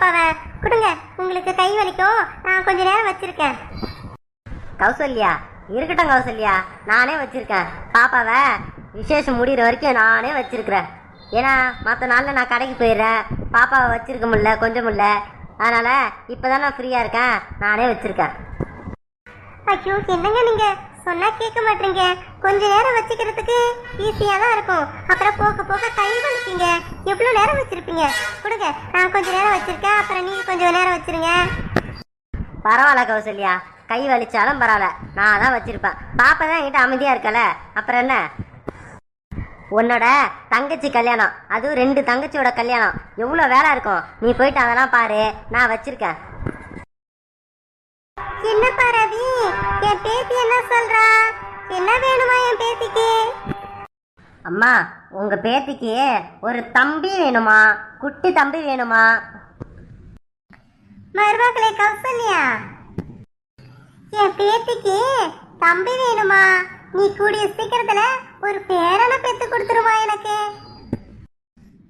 பாப்பாவை. கொடுங்க உங்களுக்கு கை வலிக்கும். நான் கொஞ்ச நேரம் வச்சிருக்கேன். கௌசல்யா இருக்கட்டும் கௌசல்யா நானே வச்சிருக்கேன். பாப்பாவை விசேஷம் முடிகிற வரைக்கும் நானே வச்சிருக்கிறேன். ஏன்னா மற்ற நாளில் நான் கடைக்கு போயிடுறேன். பாப்பாவை வச்சிருக்க முடியல கொஞ்சம் முடியல. அதனால இப்போதான் நான் ஃப்ரீயாக இருக்கேன். நானே வச்சிருக்கேன். ஐயோ என்னங்க நீங்க? சொன்னா கேட்க மாட்டீங்க. கொஞ்ச நேரம் வச்சுக்கிறதுக்கு ஈஸியா தான் இருக்கும். அப்புறம் போக போக கை வலிக்குங்க எவ்வளவு நேரம் வச்சிருப்பீங்க? கொடுங்க. நான் கொஞ்ச நேரம் வச்சிருக்கேன். அப்புறம் நீங்க கொஞ்சம் நேரம் வச்சிருங்க. பரவாயில்ல கௌசல்யா. கை வலிச்சாலும் பரவாயில்ல. நான் தான் வச்சிருப்பேன். பாப்பா தான் என்கிட்ட அமைதியாக இருக்கல. அப்புறம் என்ன? உன்னோட தங்கச்சி கல்யாணம். அதுவும் ரெண்டு தங்கச்சியோட கல்யாணம். எவ்வளோ வேலை இருக்கும். நீ போயிட்டு அதெல்லாம் பாரு. நான் வச்சிருக்கேன். என்னப்பா ரவி? என் பேத்தி என்ன சொல்றா? என்ன வேணுமா என் பேத்திக்கு? அம்மா உங்க பேத்திக்கு ஒரு தம்பி வேணுமா? குட்டி தம்பி வேணுமா? மருமகளே கௌசல்யா. என் பேத்திக்கு தம்பி வேணுமா? நீ கூடிய சீக்கிரத்துல ஒரு பேரனை பெத்து கொடுத்துருமா எனக்கு.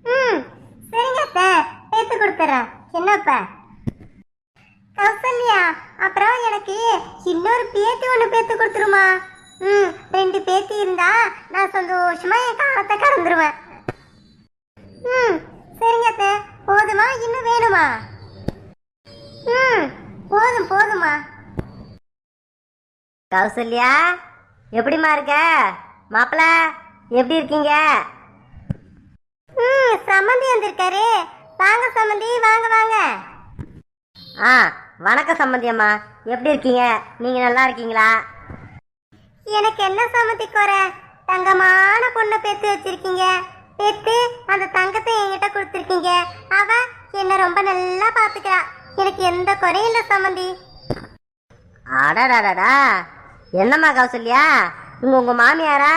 ம் சரிங்க அத்தை. பெத்து கொடுத்துறேன். என்னப்பா? கௌசல்யா அப்புறம் எனக்கு இன்னொரு பேத்தி ஒன்று பேத்து கொடுத்துருமா. ம் ரெண்டு பேத்தி இருந்தா நான் சந்தோஷமா என் காலத்தை கறந்துருவேன் ம் சரிங்க அத்தை. போதுமா? இன்னும் வேணுமா? ம் போதும் போதுமா. கௌசல்யா எப்படிம்மா இருக்க? மாப்பிள எப்படி இருக்கீங்க? ம் சம்மந்தி வந்திருக்காரு. வாங்க சம்மந்தி வாங்க வாங்க. ஆ வணக்கம் சம்மந்தி அம்மா. எப்படி இருக்கீங்க? நீங்க நல்லா இருக்கீங்களா? எனக்கு என்ன சம்மந்தி குறை? தங்கமான பொண்ணை பெத்து வச்சிருக்கீங்க. பெத்து அந்த தங்கத்தை என்கிட்ட கொடுத்துருக்கீங்க. அவ என்ன ரொம்ப நல்லா பாத்துக்கிறா எனக்கு எந்த குறையும் இல்லை சம்மந்தி. அடடாடா என்னம்மா கௌசல்யா இங்க உங்க மாமியாரா?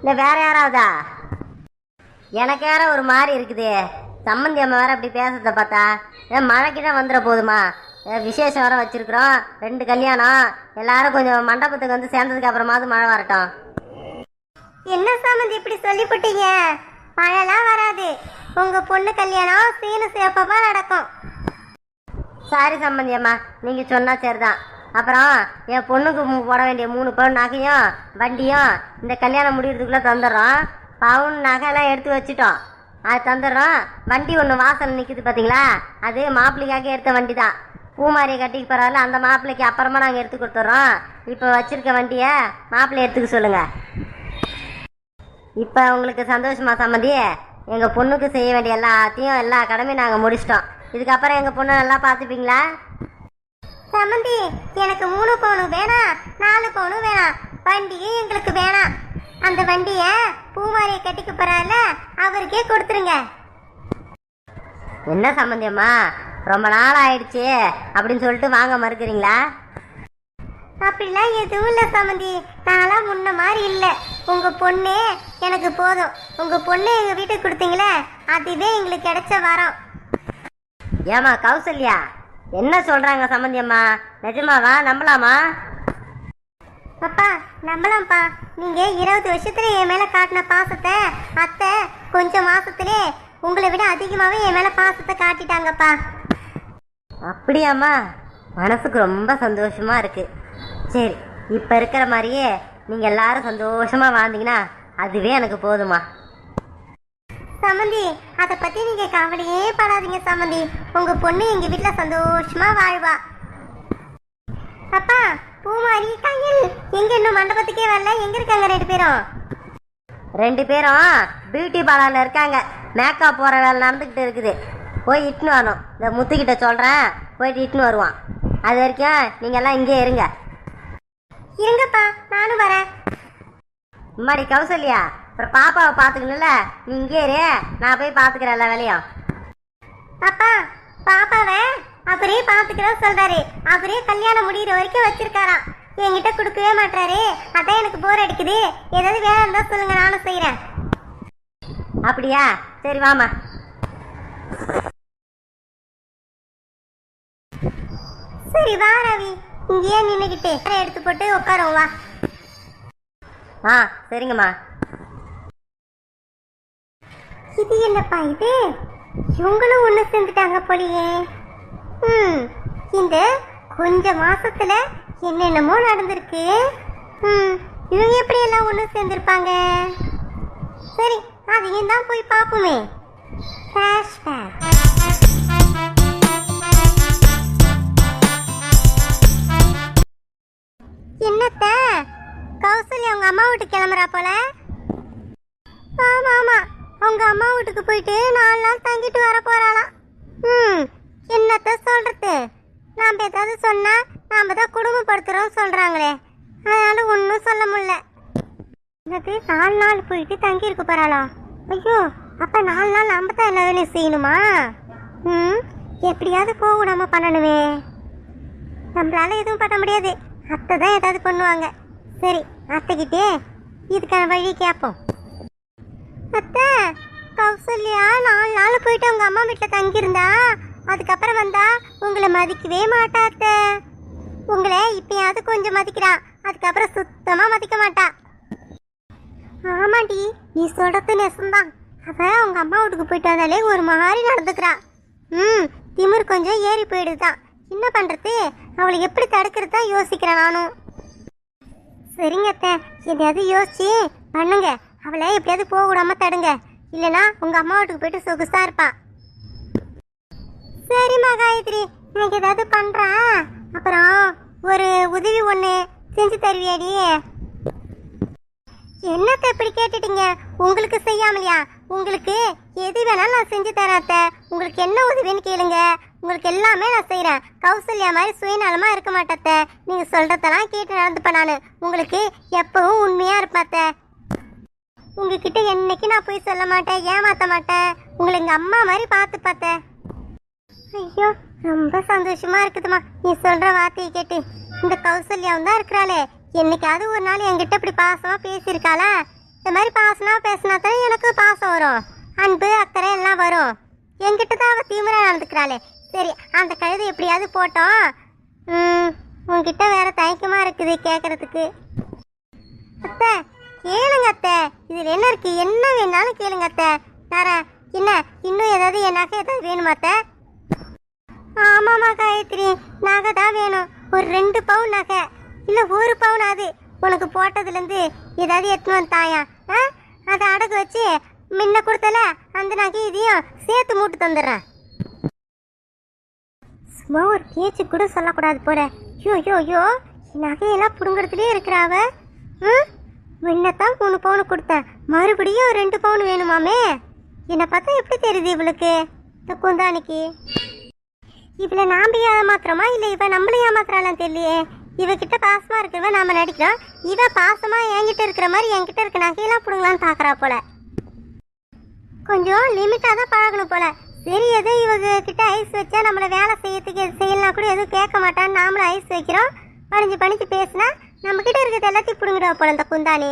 இல்ல வேற யாராவதா? எனக்கு வேற ஒரு மாதிரி இருக்குது. சம்மந்தி அம்மா வேற அப்படி பேசுறத பார்த்தா ஏன் மழைக்கிட்ட வந்துட போதுமா? விசேஷம் வேற வச்சிருக்கிறோம். ரெண்டு கல்யாணம். எல்லாரும் கொஞ்சம் மண்டபத்துக்கு வந்து சேர்ந்ததுக்கு அப்புறமாவது மழை வரட்டும். என்ன சம்மந்தி இப்படி சொல்லிவிட்டீங்க மழைலாம் வராது. உங்க பொண்ணு கல்யாணம் சீனு சிறப்பமா நடக்கும். சாரி சம்மந்தி அம்மா. நீங்க சொன்னா சரிதான். அப்புறம் என் பொண்ணுக்கு போட வேண்டிய மூணு பவுன் நகையும் வண்டியும் இந்த கல்யாணம் முடியறதுக்குள்ள தந்துடுறோம். பவுன் நகைலாம் எடுத்து வச்சுட்டோம். அது தந்துடுறோம். வண்டி ஒன்று வாசல் நிற்குது பார்த்தீங்களா அது மாப்பிள்ளைக்காக எடுத்த வண்டி தான் பூமாரியை கட்டிக்கு பரவாயில்ல அந்த மாப்பிள்ளைக்கு அப்புறமா நாங்கள் எடுத்து கொடுத்துட்றோம் இப்போ வச்சிருக்க வண்டியை மாப்பிள்ளை எடுத்துக்க சொல்லுங்க. இப்போ உங்களுக்கு சந்தோஷமா சம்மந்தி? எங்கள் பொண்ணுக்கு செய்ய வேண்டிய எல்லாத்தையும் எல்லா கடமையும் நாங்கள் முடிச்சிட்டோம். இதுக்கப்புறம் எங்கள் பொண்ணை நல்லா பார்த்துப்பீங்களா? சம்மந்தி எனக்கு மூணு பவுனும் வேணாம் நாலு பவுனும் வேணாம். வண்டியும் எங்களுக்கு வேணாம். அந்த வண்டியை பூமாரியை கட்டிக்க போறால அவருக்கே கொடுத்துருங்க. என்ன சம்மந்தியம்மா? ரொம்ப நாள் ஆயிடுச்சு அப்படின்னு சொல்லிட்டு வாங்க மறுக்கிறீங்களா? அப்படிலாம் எதுவும் இல்லை சமந்தி. நான்லாம் முன்ன மாதிரி இல்லை. உங்கள் பொண்ணே எனக்கு போதும். உங்கள் பொண்ணு எங்கள் வீட்டுக்கு கொடுத்தீங்களே அதுவே எங்களுக்கு கிடைச்ச வரம். ஏமா கௌசல்யா என்ன சொல்கிறாங்க சமந்தி அம்மா? நிஜமாவா? நம்பலாமா? அப்பா நம்பலாம்ப்பா. நீங்கள் இருபது வருஷத்துல என் மேலே காட்டின பாசத்தை அத்தை கொஞ்சம் மாசத்திலே உங்களை விட அதிகமாகவே என் மேலே பாசத்தை காட்டிட்டாங்கப்பா. அப்படியாம்மா? மனசுக்கு ரொம்ப சந்தோஷமா இருக்கு. சரி இப்போ இருக்கிற மாதிரியே நீங்கள் எல்லாரும் சந்தோஷமா வாழ்ந்தீங்கன்னா அதுவே எனக்கு போதுமா சமந்தி அதை பத்தி நீங்க கவலையே படாதீங்க சமந்தி. உங்க பொண்ணு எங்க வீட்ல சந்தோஷமா வாழ்வா. அப்பா பூமாரி கையில் எங்க இன்னும் மண்டபத்துக்கே வரல? எங்க இருக்காங்க ரெண்டு பேரும்? ரெண்டு பேரும் பியூட்டி பார்லரில் இருக்காங்க. மேக்கப் போகிற வேலை நடந்துக்கிட்டு இருக்குது. போய் இட்டுன்னு வரணும். இந்த முத்துக்கிட்ட சொல்கிறேன் போயிட்டு இட்டுன்னு வருவான். அது வரைக்கும் நீங்கள்லாம் இங்கே இருங்க. இருங்கப்பா நானும் வரேன். இம்மாடி கௌசல்யா அப்புறம் பாப்பாவை பார்த்துக்கணும்ல? நீ இங்கே இரு நான் போய் பார்த்துக்கிறேன் எல்லா வேலையும். அப்பா பாப்பாவை அவரே பாத்துக்கிறோம் சொல்கிறாரு அவரே கல்யாணம் முடியிற வரைக்கும் வச்சிருக்காராம். என்கிட்ட கொடுக்கவே மாட்டாரு அதான் எனக்கு போர் அடிக்குது. ஏதாவது வேலை இருந்தால் சொல்லுங்க நானும் செய்கிறேன் அப்படியா? சரி வாமா சரி வா ரவி. இங்கேயே நின்னுகிட்டே எடுத்து போட்டு உட்காரோம் வா. ஆ சரிங்கம்மா. இது என்னப்பா இது? இவங்களும் ஒன்று சேர்ந்துட்டாங்க போலியே. ம் இந்த கொஞ்ச மாசத்துல என்னென்னமோ நடந்திருக்கு. ம் இவங்க எப்படி எல்லாம் ஒன்று சேர்ந்துருப்பாங்க சரி அதையும் தான் போய் பார்ப்போமே. ஃப்ளாஷ்பேக் சொல்லி அவங்க அம்மா வீட்டுக்கு கிளம்புறா போல? ஆமா ஆமா. அவங்க அம்மா வீட்டுக்கு போயிட்டு நாலு நாள் தங்கிட்டு வர போறாளாம் ம் என்னத்த சொல்றது? நாம ஏதாவது சொன்னா நாம தான் குடும்பப்படுத்துறோம் சொல்றாங்களே. அதனால ஒன்றும் சொல்ல முடியல. எனக்கு நாலு நாள் போயிட்டு தங்கி இருக்க போறாளா? ஐயோ அப்ப நாலு நாள் நம்ம தான் எல்லா வேலையும் செய்யணுமா? ம் எப்படியாவது போக விடாம பண்ணணுமே? நம்மளால எதுவும் பண்ண முடியாது. அத்தை தான் ஏதாவது பண்ணுவாங்க. சரி அத்தைக்கிட்டே இதுக்கான வழி கேட்போம் அத்தை கௌசல்யா நாலு நாள் போயிட்டு உங்கள் அம்மா வீட்டில் தங்கியிருந்தா அதுக்கப்புறம் வந்தா உங்களை மதிக்கவே மாட்டா அத்தை. உங்களை இப்பயாவது கொஞ்சம் மதிக்கிறா அதுக்கப்புறம் சுத்தமாக மதிக்க மாட்டா. ஆமாடி நீ சொல்கிறது நெசம்தான். அவ உங்கள் அம்மா வீட்டுக்கு போயிட்டு வந்தாலே ஒரு மாதிரி நடந்துக்கிறா. ம் திமிர் கொஞ்சம் ஏறி போயிடுதான் என்ன பண்ணுறது அவளை எப்படி தடுக்கிறது தான் யோசிக்கிறேன் நானும். சரிங்க அத்தை. எதையாவது யோசிச்சு பண்ணுங்க. அவளை எப்படியாவது போக விடாம தடுங்க. இல்லைனா உங்க அம்மா வீட்டுக்கு போயிட்டு சொகுசா இருப்பா. சரிம்மா காயத்ரி எனக்கு ஏதாவது பண்றேன் அப்புறம் ஒரு உதவி ஒன்று செஞ்சு தருவியாடி. என்னத்தை இப்படி கேட்டுட்டீங்க? உங்களுக்கு செய்யாமலையா? உங்களுக்கு எது வேணாலும் நான் செஞ்சு தரேன் அத்தை. உங்களுக்கு என்ன உதவின்னு கேளுங்க. உங்களுக்கு எல்லாமே நான் செய்கிறேன் கௌசல்யா மாதிரி சுயநலமாக இருக்க மாட்டேத்த நீங்கள் சொல்கிறதெல்லாம் கேட்டு நடந்துப்பேன் நான். உங்களுக்கு எப்பவும் உண்மையாக இருப்பாத்த உங்ககிட்ட என்னைக்கு நான் போய் சொல்ல மாட்டேன் ஏமாற்ற மாட்டேன். உங்களை எங்கள் அம்மா மாதிரி பார்த்து பார்த்தேன் ஐயோ ரொம்ப சந்தோஷமாக இருக்குதுமா நீ சொல்கிற வார்த்தையை கேட்டு. இந்த கௌசல்யாவும் தான் இருக்கிறாளே. என்னைக்காவது ஒரு நாள் என்கிட்ட இப்படி பாசமாக பேசியிருக்காளா? இந்த மாதிரி பாசமாக பேசினா தானே எனக்கு பாசம் வரும். அன்பு அக்கறை எல்லாம் வரும். என்கிட்ட தான் அவள் தீவிர நடந்துக்கிறாளே. சரி அந்த கழுதை எப்படியாவது போட்டோம். உங்ககிட்ட வேற தயக்கமாக இருக்குது கேட்கறதுக்கு அத்தை கேளுங்க அத்தை. இதில் என்ன இருக்கு? என்ன வேணாலும் கேளுங்க அத்தை. தரேன் என்ன? இன்னும் ஏதாவது என் நகை ஏதாவது வேணுமா அத்தை? ஆமாம்மா காயத்ரி. நகை தான் வேணும். ஒரு ரெண்டு பவுன் நகை. இல்லை ஒரு பவுன் அது. உனக்கு போட்டதுலேருந்து ஏதாவது எடுத்துன்னு வந்து தாயா ஆ? அதை அடகு வச்சு முன்ன கொடுத்தல அந்த நகை இதையும் சேர்த்து மூட்டு தந்துடுறேன். சும்மா ஒரு பேச்சு கூட சொல்லக்கூடாது போல. ஐயோ ஐயோ ஐயோ நகையெல்லாம் பிடுங்குறதுலேயே இருக்கிறாவ ம்? முன்னத்தான் மூணு பவுன் கொடுத்தேன். மறுபடியும் ஒரு ரெண்டு பவுன் வேணுமாமே? என்னை பார்த்தா எப்படி தெரியுது இவளுக்கு? இந்த குந்தானிக்கு இவளை நாம ஏமாத்துறோமா இல்லை இவன் நம்மள ஏமாத்துறாளான்னு தெரியலையே? இவகிட்ட பாசமா இருக்கிறவ நாம நடிக்கிறோம். இவ பாசமா என்கிட்ட இருக்கிற மாதிரி என்கிட்ட இருக்க நகையெல்லாம் பிடுங்கலான்னு பாக்குறா போல. கொஞ்சம் லிமிட்டா தான் பழகணும் போல. சரி எது இவங்க கிட்ட ஐஸ் வச்சா நம்மளை வேலை செய்யறதுக்கு எது செய்யலாம் கூட எதுவும் கேட்க மாட்டான்னு நாமளும் ஐஸ் வைக்கிறோம். பணிஞ்சு பணிஞ்சு பேசினா நம்ம கிட்ட இருக்கிறது எல்லாத்தையும் பிடுங்கிடுவா போல இந்த குந்தானி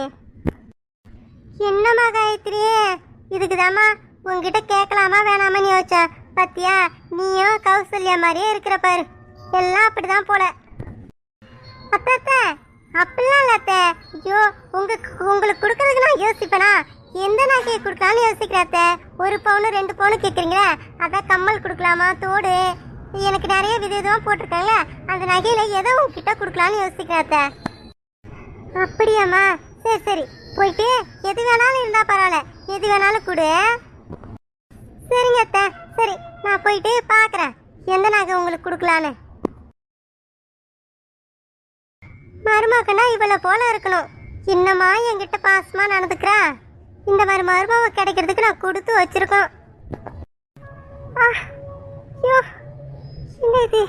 என்னம்மா காயத்ரி இதுக்குதாம்மா உங்ககிட்ட கேட்கலாமா வேணாமான்னு யோசிச்சேன் பத்தியா நீயும் கௌசல்யா மாதிரியே இருக்கிற பாரு. எல்லாம் அப்படிதான் போல. அத்தை அப்படிலாம் இல்ல அத்தை. ஐயோ உங்க உங்களுக்கு கொடுக்கறதுக்கு நான் யோசிப்பேனா? எந்த நகையை கொடுக்கலாம்னு யோசிக்கிறாத்த ஒரு பவுனு ரெண்டு பவுனு கேட்குறீங்களே அதான் கம்மல் கொடுக்கலாமா? தோடு. எனக்கு நிறைய வித விதமாக போட்டிருக்காங்களே. அந்த நகையில் எதை உங்ககிட்ட கொடுக்கலாம்னு யோசிக்கிறாத்த அப்படியாம்மா. சரி சரி. போயிட்டு எது வேணாலும் இருந்தால் பரவாயில்ல. எது வேணாலும் கொடு. சரிங்க அத்தை. சரி நான் போயிட்டு பார்க்குறேன் எந்த நகை உங்களுக்கு கொடுக்கலான்னு மருமகனா இவளை போல இருக்கணும். என்னம்மா என்கிட்ட பாசமா நடந்துக்கிறா? இந்த மாதிரி மருமக கிடைக்கிறதுக்கு நான் கொடுத்து வச்சிருக்கோம். ஆ ஐயோ என்ன இது?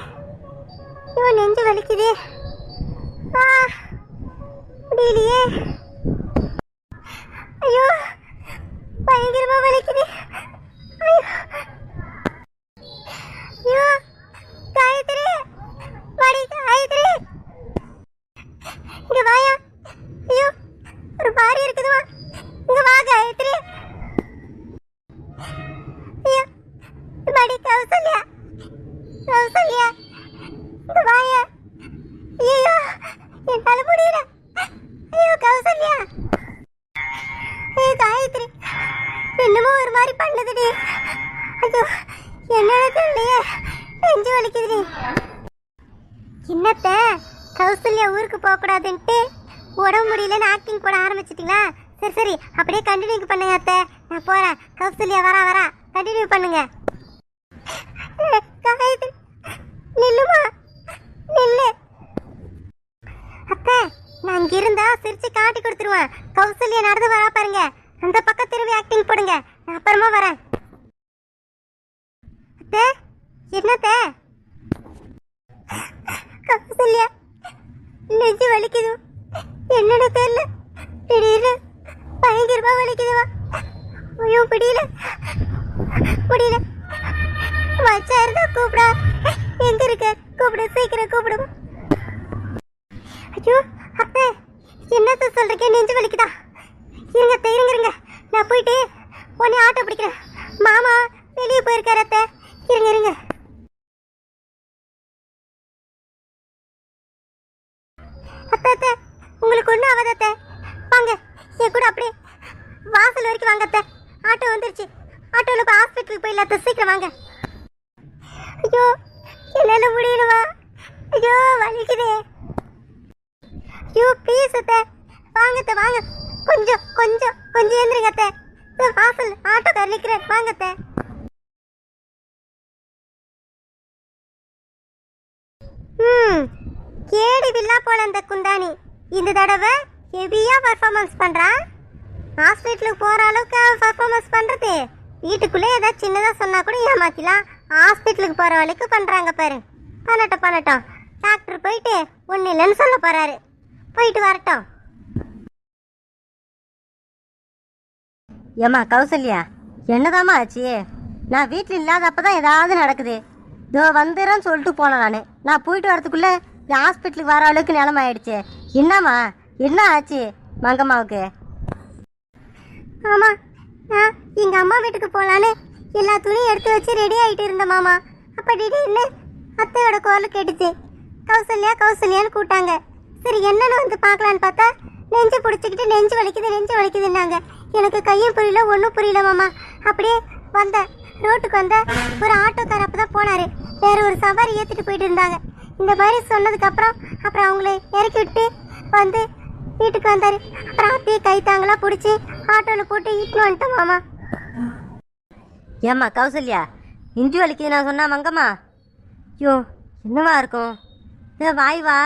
ஐயோ நெஞ்சு வலிக்குது. ஆ முடியலையே. ஐயோ பயங்கரமா வலிக்குது. ஐயோ. ஐயோ காயத்ரி வாடி காயத்ரி. இங்க வாயா. ஐயோ ஒரு பாரி இருக்குதுமா இங்க வா காயத்ரி. ஐயோ மடி கௌசல்யா கௌசல்யா இங்க வாயா. ஐயோ என்னால முடியல. ஐயோ கௌசல்யா ஐயோ காயத்ரி என்னமோ ஒரு மாதிரி பண்ணுதுடி. ஐயோ என்னடா தெரியலையே. நெஞ்சு வலிக்குதுடி. கௌசல்யா ஊருக்கு போகக்கூடாதுன்ட்டு உடம்பு முடியலன்னு ஆக்டிங் போட ஆரம்பிச்சிட்டீங்களா? சரி சரி. அப்படியே கண்டினியூ பண்ணுங்க அத்தை. நான் போறேன். கௌசல்யா வரா வரா. கண்டினியூ பண்ணுங்க. காயத்ரி நில்லுமா? நில்லு. அத்தை நான் இங்க இருந்தா சிரிச்சு காட்டி கொடுத்துருவேன். கௌசல்யா நடந்து வரா பாருங்க. அந்த பக்கம் திரும்பி ஆக்டிங் போடுங்க. நான் அப்புறமா வரேன். அத்தை என்னத்தை? கௌசல்யா. நெஞ்சு வலிக்குது. என்னோட தெரியல திடீர்னு பயங்கரமா வலிக்குதுவா. ஐயோ முடியல. முடியல. மச்சா இருந்தா கூப்பிடா. எங்க இருக்க? கூப்பிடு சீக்கிரம் கூப்பிடு. ஐயோ அப்பே என்னத்த சொல்றீங்க? நெஞ்சு வலிக்குதா? இருங்க இருங்க இருங்க. நான் போயிட்டு உடனே ஆட்டோ பிடிக்கிறேன். மாமா வெளியே போயிருக்காரு அத்தை. இருங்க இருங்க. அத்தை உங்களுக்கு ஒன்றும் ஆகாது வாங்க என் கூட அப்படியே வாசல் வரைக்கும் வாங்கத்த ஆட்டோ வந்துருச்சு. ஆட்டோவில் போய் ஹாஸ்பிட்டலுக்கு போயிடலாம் அத்தை. சீக்கிரம் வாங்க. ஐயோ என்னால் முடியணுமா ஐயோ வலிக்குதே. ஐயோ ப்ளீஸ் அத்தை. வாங்க அத்தை வாங்க. கொஞ்சம் கொஞ்சம் கொஞ்சம் ஏந்திரிங்க அத்தை. வாசல் ஆட்டோக்கார் நிற்கிறேன் வாங்க அத்தை. கேடி வில்லா போல அந்த குந்தாணி. இந்த தடவை ஹெவியாக பர்ஃபார்மன்ஸ் பண்ணுறான் ஹாஸ்பிட்டலுக்கு போகிற அளவுக்கு பர்ஃபார்மன்ஸ் பண்ணுறது வீட்டுக்குள்ளே ஏதாவது சின்னதாக சொன்னால் கூட ஏமாத்திலாம் ஹாஸ்பிட்டலுக்கு போகிற வரைக்கும் பண்ணுறாங்க பாரு. பண்ணட்டும் பண்ணட்டும். டாக்டர் போயிட்டு ஒன்றும் இல்லைன்னு சொல்ல போகிறாரு போயிட்டு வரட்டும். ஏம்மா கௌசல்யா என்னதாம்மா ஆச்சு? நான் வீட்டில் இல்லாதப்ப தான் ஏதாவது நடக்குது. இதோ வந்துடுறேன்னு சொல்லிட்டு போனேன் நான். நான் போயிட்டு வரதுக்குள்ளே ஹாஸ்பிட்டலுக்கு வர அளவுக்கு நிலம ஆயிடுச்சு என்னம்மா? என்ன ஆச்சு மங்கம்மாவுக்கு? ஆமா நான் எங்க அம்மா வீட்டுக்கு போலான்னு எல்லா துணியும் எடுத்து வச்சு ரெடி ஆயிட்டு இருந்தேன் மாமா. அப்ப திடீர்னு அத்தையோட குரல் கேட்டுச்சு. கௌசல்யா கௌசல்யான்னு கூட்டாங்க சரி என்னன்னு வந்து பார்க்கலான்னு பார்த்தா நெஞ்சு பிடிச்சிக்கிட்டு நெஞ்சு வலிக்குது நெஞ்சு வலிக்குதுன்னாங்க. எனக்கு கையும் புரியல ஒன்றும் புரியல மாமா. அப்படியே வந்தேன். ரோட்டுக்கு வந்த ஒரு ஆட்டோக்கார் அப்பதான் போனார். வேற ஒரு சவாரி ஏற்றிட்டு போயிட்டு இருந்தாங்க. இந்த மாதிரி சொன்னதுக்கு அப்புறம் அவங்கள இறக்கி விட்டு வந்து வீட்டுக்கு வந்தாரு. அப்புறம் அப்படியே கை தாங்கலாம் பிடிச்சி ஆட்டோவில் போட்டு இட்டுன்னு வந்துட்டோம் மாமா. ஏம்மா கௌசல்யா இஞ்சி வலிக்குது நான் சொன்னா மங்கம்மா. ஐயோ என்னவா இருக்கும்? ஏ வாய் வா.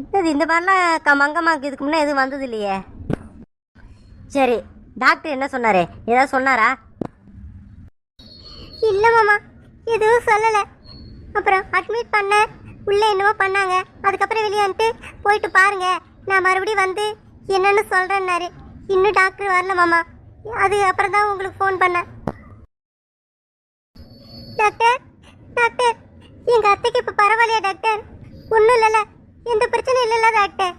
என்னது இந்த மாதிரிலாம் க மங்கம்மாவுக்கு இதுக்கு முன்னே எதுவும் வந்தது இல்லையே? சரி டாக்டர் என்ன சொன்னாரு? ஏதாவது சொன்னாரா? இல்லை மாமா எதுவும் சொல்லலை. அப்புறம் அட்மிட் பண்ண உள்ளே என்னவோ பண்ணாங்க. அதுக்கப்புறம் வெளியே வந்துட்டு போயிட்டு பாருங்க. நான் மறுபடியும் வந்து என்னன்னு சொல்கிறேன்னாரு இன்னும் டாக்டர் வரல மாமா. அது அப்புறம் தான் உங்களுக்கு ஃபோன் பண்ணேன். டாக்டர் டாக்டர் எங்கள் அத்தைக்கு இப்போ பரவாயில்லையா டாக்டர் ஒன்றும் இல்லைல்ல. எந்த பிரச்சனையும் இல்லைல்ல டாக்டர்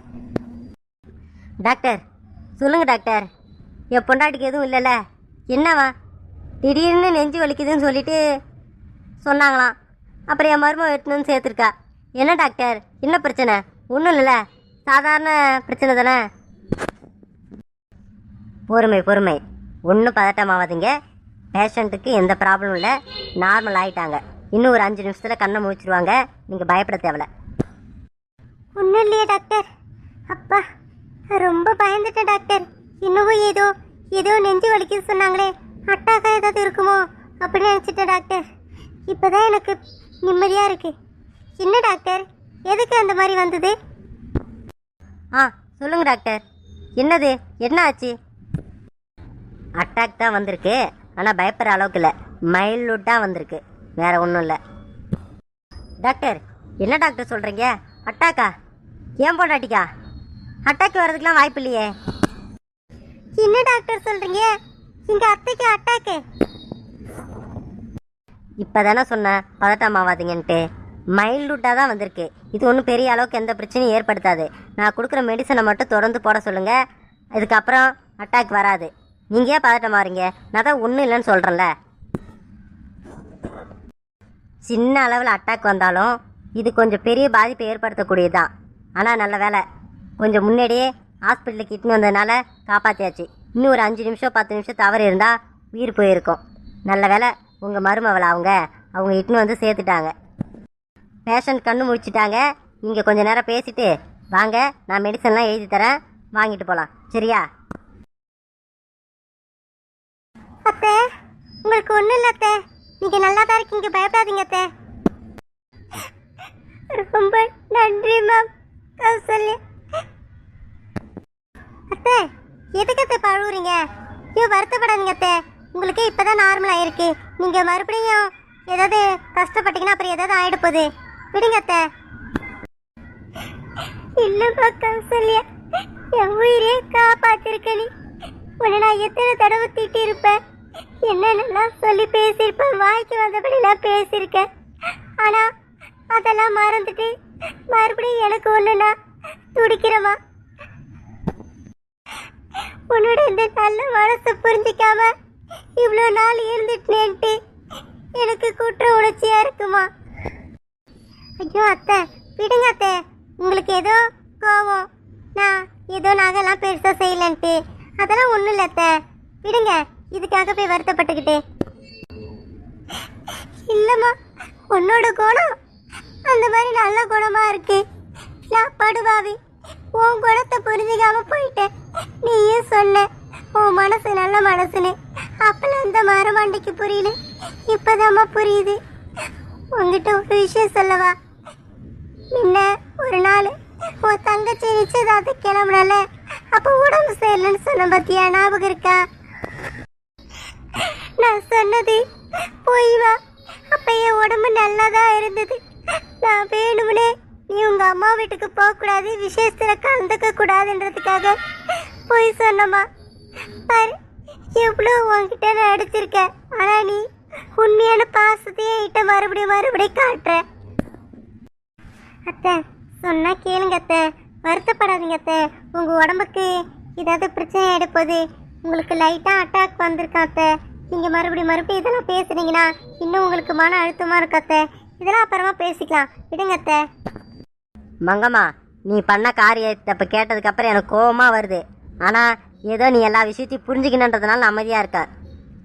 டாக்டர் சொல்லுங்க டாக்டர் என் பொண்டாட்டிக்கு எதுவும் இல்லைல்ல. என்னவா? திடீர்னு நெஞ்சு வலிக்குதுன்னு சொல்லிட்டு சொன்னாங்களாம். அப்புறம் என் மருமக எடுத்துன்னு சேர்த்துருக்கா. என்ன டாக்டர்? என்ன பிரச்சனை? ஒன்றும் இல்லைல்ல. சாதாரண பிரச்சனை தானே? பொறுமை பொறுமை. ஒன்றும் பதட்டமாகாதீங்க பேஷண்ட்டுக்கு எந்த ப்ராப்ளமும் இல்லை. நார்மல் ஆகிட்டாங்க இன்னும் ஒரு அஞ்சு நிமிஷத்தில் கண்ணை முழிச்சிருவாங்க நீங்கள் பயப்பட தேவையில்ல. ஒன்றும் இல்லையே டாக்டர். அப்பா ரொம்ப பயந்துட்டேன் டாக்டர். இன்னமும் ஏதோ ஏதோ நெஞ்சு வலிக்குது சொன்னாங்களே. அட்டாக்கா ஏதாவது இருக்குமோ அப்படின்னு நினச்சிட்டேன் டாக்டர். இப்போ தான் எனக்கு நிம்மதியாக இருக்குது என்ன டாக்டர்? எதுக்கு அந்த மாதிரி வந்தது? ஆ சொல்லுங்க டாக்டர். என்னது? என்ன ஆச்சு? அட்டாக் தான் வந்திருக்கு. ஆனால் பயப்படுற அளவுக்கு இல்லை. மைல்டாக வந்திருக்கு. வேற ஒன்றும் இல்லை. டாக்டர் என்ன டாக்டர் சொல்கிறீங்க அட்டாக்கா? ஏன் பொண்டாட்டிக்கா? அட்டாக் வர்றதுக்கெலாம் வாய்ப்பு இல்லையே. என்ன டாக்டர் சொல்றீங்க? எங்க அத்தைக்கு அட்டாக்கு. இப்போ தானே சொன்னேன். பதட்டம் ஆகாதீங்கன்ட்டு மைல்டுட்டாக தான் வந்திருக்கு. இது ஒன்றும் பெரிய அளவுக்கு எந்த பிரச்சனையும் ஏற்படுத்தாது. நான் கொடுக்குற மெடிசனை மட்டும் தொடர்ந்து போட சொல்லுங்கள் இதுக்கப்புறம் அட்டாக் வராது. நீங்கள் ஏன் பதட்டம் மாறீங்க நான் தான் ஒன்றும் இல்லைன்னு சொல்கிறேன்ல சின்ன அளவில் அட்டாக் வந்தாலும் இது கொஞ்சம் பெரிய பாதிப்பை ஏற்படுத்தக்கூடியது தான் ஆனால் நல்ல வேலை. கொஞ்சம் முன்னாடியே ஹாஸ்பிட்டலுக்கு இட்டுன்னு வந்ததுனால காப்பாற்றியாச்சு இன்னும் ஒரு அஞ்சு நிமிஷம் பத்து நிமிஷம் தவறு இருந்தால் உயிர் போயிருக்கும். நல்ல வேலை. உங்கள் மருமவளை அவங்க. அவங்க இட்டுன்னு வந்து சேர்த்துட்டாங்க. பேஷண்ட் கண்ணு முடிச்சிட்டாங்க. நீங்கள் கொஞ்ச நேரம் பேசிட்டு வாங்க நான் மெடிசன்லாம் எழுதி தரேன். வாங்கிட்டு போகலாம் சரியா? அத்தை உங்களுக்கு ஒன்றும் இல்லை அத்தை. நீங்கள் நல்லா தான் இருக்கீங்க பயப்படாதீங்க அத்தை. ரொம்ப நன்றி மேம் கௌசல்யா அத்தை எதுக்கு அத்தை பழுவுறீங்க? ஐயோ வருத்தப்படாதீங்க அத்தை. உங்களுக்கு இப்பதான் நார்மலாக ஆயிருக்கு. நீங்கள் மறுபடியும் ஏதாவது கஷ்டப்பட்டீங்கன்னா அப்புறம் ஏதாவது ஆகிடுப்போது போகுது. விடுங்க அத்தை. இல்லப்பா கௌசல்யா என் உயிரே காப்பாத்திருக்க நீ. உன்னை நான் எத்தனை தடவை திட்டி இருப்பேன் என்னென்னலாம் சொல்லி பேசியிருப்பேன். வாய்க்கு வந்தபடிலாம் பேசியிருக்கேன். ஆனால் அதெல்லாம் மறந்துட்டு மறுபடியும் எனக்கு ஒன்றுனா துடிக்கிறமா? உன்னோட இந்த நல்ல மனசை புரிஞ்சிக்காம இவ்வளோ நாள் இருந்துட்டேன்ட்டு எனக்கு குற்ற உணர்ச்சியாக இருக்குமா? ஐயோ அத்தை விடுங்க அத்தை. உங்களுக்கு ஏதோ கோவம். நான் ஏதோ நாங்கெல்லாம் பெருசாக செய்யலன்ட்டு. அதெல்லாம் ஒன்றும் இல்லை அத்தை. விடுங்க இதுக்காக போய் வருத்தப்பட்டுக்கிட்டு. இல்லைம்மா உன்னோட குணம் அந்த மாதிரி நல்ல குணமா இருக்கு. நான் படுபாவி உன் குணத்தை புரிஞ்சுக்காம போயிட்டேன். நீயும் சொன்ன உன் மனசு நல்ல மனசுன்னு. அப்பெல்லாம் அந்த மரமாண்டிக்கு புரியல. இப்போதாம்மா புரியுது. உங்ககிட்ட ஒரு விஷயம் சொல்லவா? முன்ன ஒரு நாள் உன் தங்கச்சி நிச்சயதார்த்த கிளம்புனால அப்போ உடம்பு சரியில்லைன்னு சொன்ன பத்தியா ஞாபகம் இருக்கா? நான் சொன்னது போய் வா. அப்ப என் உடம்பு நல்லாதான் இருந்தது. நான் வேணும்னே நீ உங்க அம்மா வீட்டுக்கு போகக்கூடாது கூடாது விசேஷத்துல கலந்துக்க கூடாதுன்றதுக்காக போய் சொன்னம்மா. பாரு எவ்வளோ உன்கிட்ட நான் அடிச்சிருக்கேன் ஆனால் நீ உண்மையான பாசத்தையே என்கிட்ட மறுபடியும் மறுபடியும் காட்டுற. அத்தை சொன்னால் கேளுங்க அத்தை. வருத்தப்படாதீங்க அத்தை. உங்கள் உடம்புக்கு ஏதாவது பிரச்சனை ஆயிடப்போகுது உங்களுக்கு லைட்டாக அட்டாக் வந்திருக்கா அத்தை. நீங்கள் மறுபடியும் மறுபடியும் இதெல்லாம் பேசுனீங்கன்னா இன்னும் உங்களுக்கு மன அழுத்தமாக இருக்கு அத்தை. இதெல்லாம் அப்புறமா பேசிக்கலாம். விடுங்க அத்தை. மங்கம்மா நீ பண்ண காரியத்தை இப்போ கேட்டதுக்கப்புறம் எனக்கு கோபமாக வருது. ஆனால் ஏதோ நீ எல்லா விஷயத்தையும் புரிஞ்சுக்கணுன்றதுனால அமைதியாக இருக்கேன்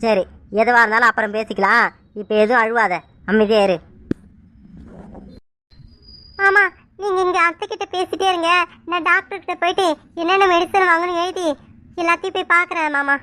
சரி எதுவாக இருந்தாலும் அப்புறம் பேசிக்கலாம். இப்போ எதுவும் அழுவாத. அமைதியாக இரு. ஆமாம் நீங்கள் இங்கே அத்தை கிட்ட பேசிட்டே இருங்க. நான் டாக்டர்கிட்ட போயிட்டு என்னென்ன மெடிசன் வாங்கணும் எழுதி எல்லாத்தையும் போய் பார்க்குறேன் மாமா.